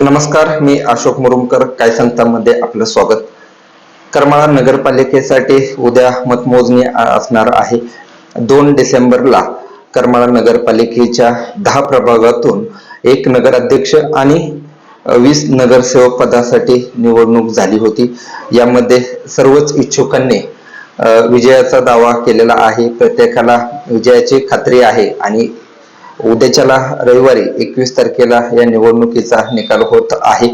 नमस्कार मी अशोक मुरुमकर काय संस्थांमध्ये आपलं स्वागत. करमाळा नगरपालिकेसाठी उद्या मतमोजणी असणार आहे. दोन डिसेंबरला करमाळा नगरपालिकेच्या दहा प्रभागातून एक नगराध्यक्ष आणि वीस नगरसेवक पदासाठी निवडणूक झाली होती. यामध्ये सर्वच इच्छुकांनी विजयाचा दावा केलेला आहे. प्रत्येकाला विजयाची खात्री आहे आणि उद्याच्याला रविवारी एकवीस तारखेला या निवडणुकीचा निकाल होत आहे.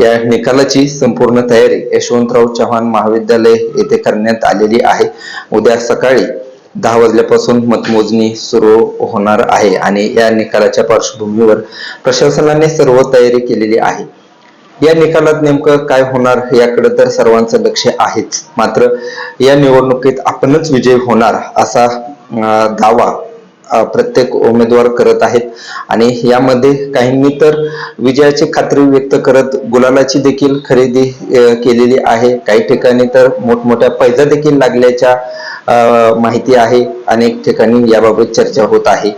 या निकालाची संपूर्ण तयारी यशवंतराव चव्हाण महाविद्यालय येथे करण्यात आलेली आहे. उद्या सकाळी दहा वाजल्यापासून मतमोजणी सुरू होणार आहे आणि या निकालाच्या पार्श्वभूमीवर प्रशासनाने सर्व तयारी केलेली आहे. या निकालात नेमकं काय होणार याकडे तर सर्वांचं लक्ष आहेच. मात्र या निवडणुकीत आपणच विजय होणार असा दावा प्रत्येक उमेदवार करत आहेत. आणि यामध्ये काहींनी तर विजयाची खात्री व्यक्त करत गुलालाची देखील खरेदी केलेली आहे. काही ठिकाणी तर मोठमोठ्या पैजा देखील लागल्याच्या माहिती आहे. अनेक ठिकाणी याबाबत चर्चा होत आहे.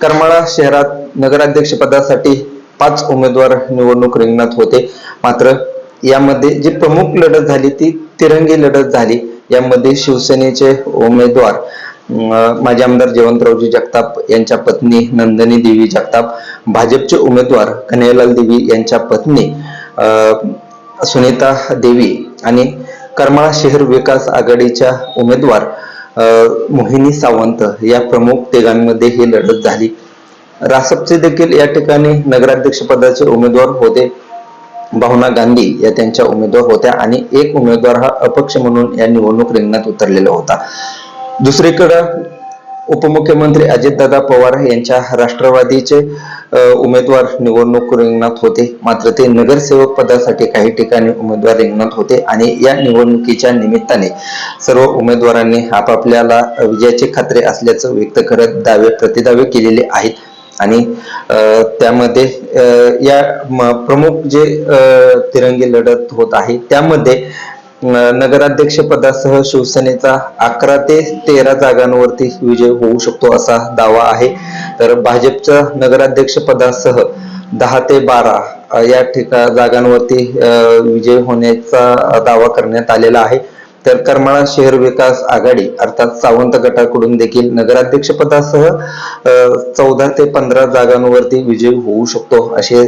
करमाळा शहरात नगराध्यक्ष पदासाठी पाच उमेदवार निवडणूक रिंगणात होते. मात्र यामध्ये जी प्रमुख लढत झाली ती तिरंगी लढत झाली. यामध्ये शिवसेनेचे उमेदवार माजी आमदार जयवंतरावजी जगताप यांच्या पत्नी नंदनी देवी जगताप भाजपचे उमेदवार कन्हैयालाल देवी यांच्या पत्नी सुनीता देवी आणि करमाळा शहर विकास आघाडीच्या उमेदवार अं, मोहिनी सावंत या प्रमुख तिघांमध्ये ही लढत झाली. रासपचे देखील या ठिकाणी नगराध्यक्ष पदाचे उमेदवार होते. भावना गांधी या त्यांच्या उमेदवार होत्या आणि एक उमेदवार हा अपक्ष म्हणून या निवडणूक रिंगणात उतरलेला होता. दुसरीकडं उपमुख्यमंत्री अजितदादा पवार यांच्या राष्ट्रवादीचे उमेदवार निवडणूक रिंगणात होते. मात्र ते नगरसेवक पदासाठी काही ठिकाणी उमेदवार रिंगणात होते आणि या निवडणुकीच्या निमित्ताने सर्व उमेदवारांनी आपापल्याला विजयाची खात्री असल्याचं व्यक्त करत दावे प्रतिदावे केलेले आहेत. आणि त्यामध्ये या प्रमुख जे तिरंगी लढत होत आहे त्यामध्ये नगराध्यक्ष पदासह शिवसेनेचा अकरा ते तेरा जागांवरती विजय होऊ शकतो असा दावा आहे. तर भाजपच्या नगराध्यक्ष पदासह दहा ते बारा या ठिका जागांवरती विजय होण्याचा दावा करण्यात आलेला आहे. तर करमाळा शहर विकास आघाडी अर्थात सावंत गटाकडून देखील नगराध्यक्ष पदासह चौदा ते पंधरा जागांवरती विजय होऊ शकतो असे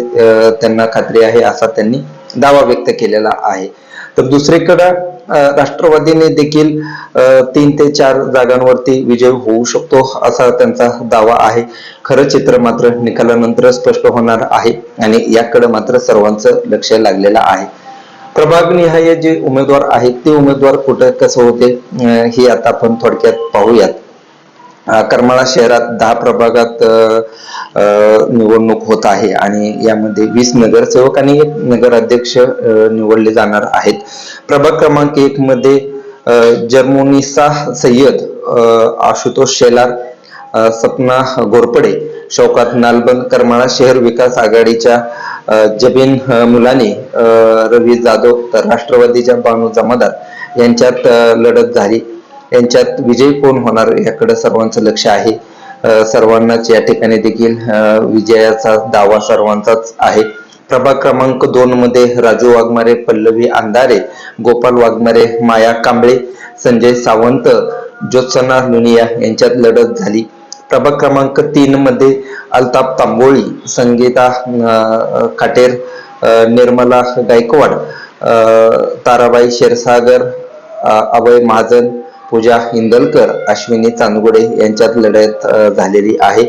त्यांना खात्री आहे असा त्यांनी दावा व्यक्त केलेला आहे. तर दुसरीकडे राष्ट्रवादीने देखील तीन ते चार जागांवरती विजय होऊ शकतो असा त्यांचा दावा आहे. खरं चित्र मात्र निकालानंतर स्पष्ट होणार आहे आणि याकडे मात्र सर्वांचं लक्ष लागलेलं आहे. प्रभाग निहाय जे उमेदवार आहेत ते उमेदवार कुठे कसं होते हे आता आपण थोडक्यात पाहूयात. करमाळा शहरात दहा प्रभागात अं, निवडणूक होत आहे आणि यामध्ये वीस नगरसेवक आणि एक नगराध्यक्ष निवडले जाणार आहेत. प्रभाग क्रमांक एक मध्ये जर्मोनिसा सय्यद आशुतोष शेलार सपना घोरपडे शौकात नालबंद करमाळा शहर विकास आघाडीच्या जबीन अ, मुलानी रवी जाधव तर राष्ट्रवादीच्या बानू जमादार यांच्यात लढत झाली. यांच्यात विजयी कोण होणार याकडे सर्वांचं लक्ष आहे. सर्वांनाच या ठिकाणी देखील विजयाचा दावा सर्वांचाच आहे. प्रभाग क्रमांक दोन मध्ये राजू वाघमारे पल्लवी अंधारे गोपाल वाघमारे माया कांबळे संजय सावंत ज्योत्सना लुनिया यांच्यात लढत झाली. प्रभाग क्रमांक तीन मध्ये अल्ताफ तांबोळी संगीता खाटेर काटेर निर्मला गायकवाड ताराबाई क्षीरसागर अभय महाजन पूजा इंदलकर अश्विनी चांदगुडे यांच्यात लढत झालेली आहे.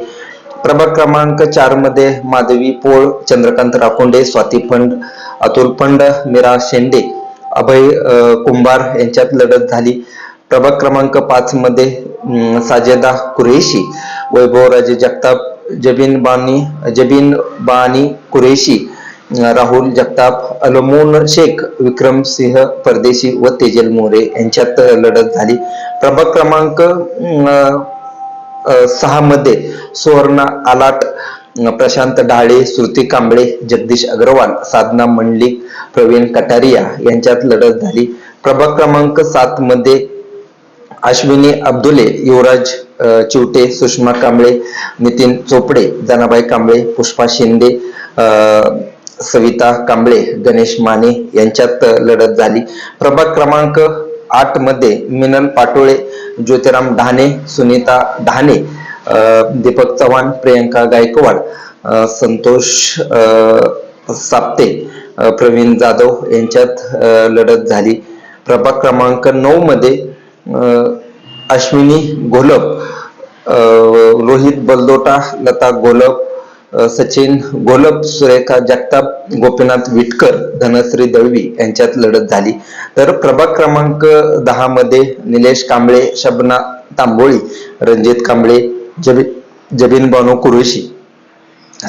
प्रभाग क्रमांक चारमध्ये माधवी पोळ चंद्रकांत राखोंडे स्वाती फंड अतुल फंड मीरा शेंडे अभय कुंभार यांच्यात लढत झाली. प्रभाग क्रमांक पाच मध्ये साजेदा कुरेशी वैभवराजे जगताप जबीन बानी जबीन बानी कुरेशी राहुल जगताप अलमोन शेख विक्रम सिंह परदेशी व तेजल मोरे यांच्यात लढत झाली. प्रभाग क्रमांक सहा मध्ये सुवर्णा आलाट प्रशांत ढाळे श्रुती कांबळे जगदीश अग्रवाल साधना मंडलिक प्रवीण कटारिया यांच्यात लढत झाली. प्रभाग क्रमांक सात मध्ये अश्विनी अब्दुले युवराज चिवटे सुषमा कांबळे नितीन चोपडे जनाबाई कांबळे पुष्पा शिंदे अं सविता कांबळे गणेश माने यांच्यात लढत झाली. प्रभाग क्रमांक आठमध्ये मिनल पाटोळे ज्योतिराम ढाणे सुनीता ढाणे दीपक चव्हाण प्रियंका गायकवाड संतोष साप्ते प्रवीण जाधव यांच्यात लढत झाली. प्रभाग क्रमांक नऊ मध्ये अश्विनी घोलप रोहित बलदोटा लता घोलप सचिन गोलप सुरेखा जगताप गोपीनाथ विटकर धनश्री दळवी यांच्यात लढत झाली. तर प्रभाग क्रमांक दहा मध्ये निलेश कांबळे शबना तांबोळी रणजित कांबळे जबी जबीन बानो कुरेशी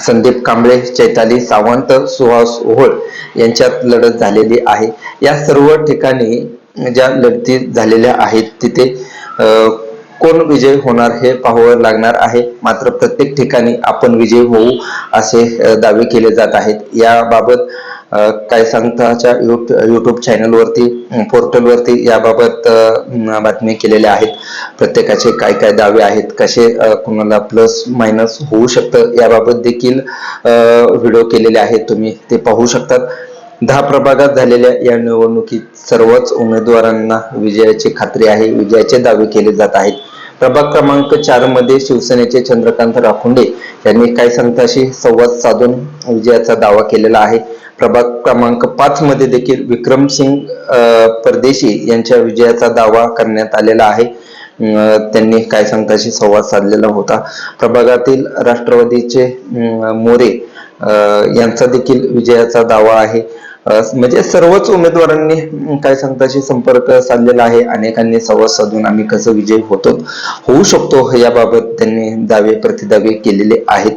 संदीप कांबळे चैताली सावंत सुहास ओहोळ यांच्यात लढत झालेली आहे. या सर्व ठिकाणी ज्या लढती झालेल्या आहेत तिथे कोण विजय होणार हे पाहावं लागणार आहे. मात्र प्रत्येक ठिकाणी आपण विजय होऊ असे दावे केले जात आहेत. याबाबत काय सांगताच्या युट्यूब चॅनलवरती पोर्टलवरती याबाबत वरती याबाबत बातमी केलेल्या आहेत. प्रत्येकाचे काय काय दावे आहेत कसे कुणाला प्लस मायनस होऊ शकतं याबाबत देखील व्हिडिओ केलेले आहेत. तुम्ही ते पाहू शकतात. दहा प्रभागात झालेल्या या निवडणुकीत सर्वच उमेदवारांना विजयाची खात्री आहे. विजयाचे दावे केले जात आहेत. प्रभाग क्रमांक चारमध्ये शिवसेनेचे चंद्रकांत राखुंडे यांनी काय संतांशी संवाद साधून विजयाचा दावा केलेला आहे? प्रभाग क्रमांक पाच मध्ये देखील विक्रम सिंग परदेशी यांच्या विजयाचा दावा करण्यात आलेला आहे. अं, त्यांनी काय संघाशी संवाद साधलेला होता? प्रभागातील राष्ट्रवादीचे मोरे अं, यांचा देखील विजयाचा दावा आहे. म्हणजे सर्वच उमेदवारांनी काय संतांशी संपर्क साधलेला आहे. अनेकांनी संवाद साधून आम्ही कसं विजय होतो होऊ शकतो याबाबत त्यांनी दावे प्रतिदावे केलेले आहेत.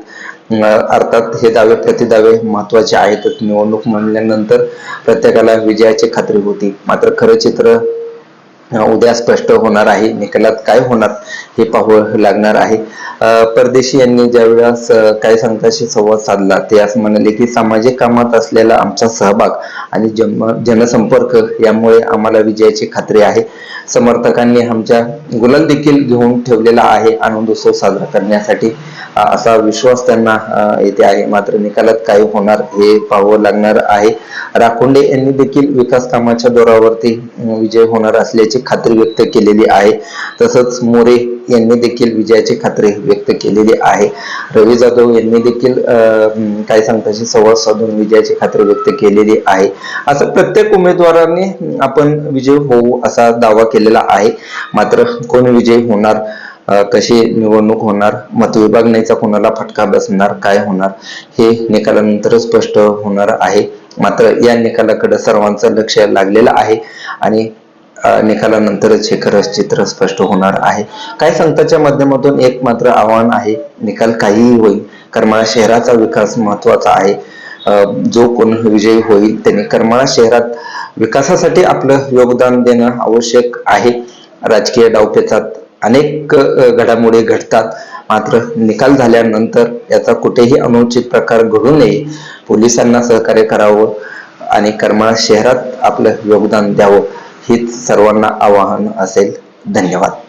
अर्थात हे दावे प्रतिदावे महत्त्वाचे आहेतच निवडणूक म्हणल्यानंतर प्रत्येकाला विजयाची खात्री होती. मात्र खरं चित्र उद्या स्पष्ट होणार आहे निकालात काय होणार हे पाहावं लागणार आहे. अं, परदेशी यांनी ज्यावेळेस काही काय संतांशी संवाद साधला ते असं म्हणाले की सामाजिक कामात असलेला आमचा सहभाग आणि जन्म जनसंपर्क यामुळे आम्हाला विजयाची खात्री आहे. समर्थकांनी आमच्या गुलाल देखील घेऊन ठेवलेला आहे आनंद उत्सव साजरा करण्यासाठी. असा विश्वास त्यांना येथे आहे. मात्र निकालात काय होणार हे पाहावं लागणार आहे. राखोंडे यांनी देखील विकास कामाच्या दौरावरती विजय होणार असल्याची खात्री व्यक्त केलेली आहे. तसंच मोरे यांनी देखील विजयाची खात्री व्यक्त केलेली आहे. रवी जाधव यांनी देखील काय सांगताशी संवाद साधून विजयाची खात्री व्यक्त केलेली आहे. असं प्रत्येक उमेदवारांनी आपण विजय होऊ असा दावा केलेला आहे. मात्र कोण विजय होणार? कशी निवडणूक होणार? मतविभागणीचा कोणाला फटका बसणार? काय होणार? हे निकालानंतर स्पष्ट होणार आहे. मात्र या निकालाकडे सर्वांचं लक्ष लागलेलं आहे. आणि निकालानंतरच हे खरंच चित्र स्पष्ट होणार आहे. काय संतांच्या माध्यमातून एक मात्र आव्हान आहे निकाल काहीही होईल करमाळा शहराचा विकास महत्त्वाचा आहे. जो कोण विजयी होईल त्याने करमाळा शहरात विकासासाठी आपलं योगदान देणं आवश्यक आहे. राजकीय डावपेचात अनेक घडामोडी घडतात. मात्र निकाल झाल्यानंतर याचा कुठेही अनुचित प्रकार घडू नये. पोलिसांना सहकार्य करावं आणि करमाळा शहरात आपलं योगदान द्यावं. हीच सर्वांना आवाहन असेल. धन्यवाद.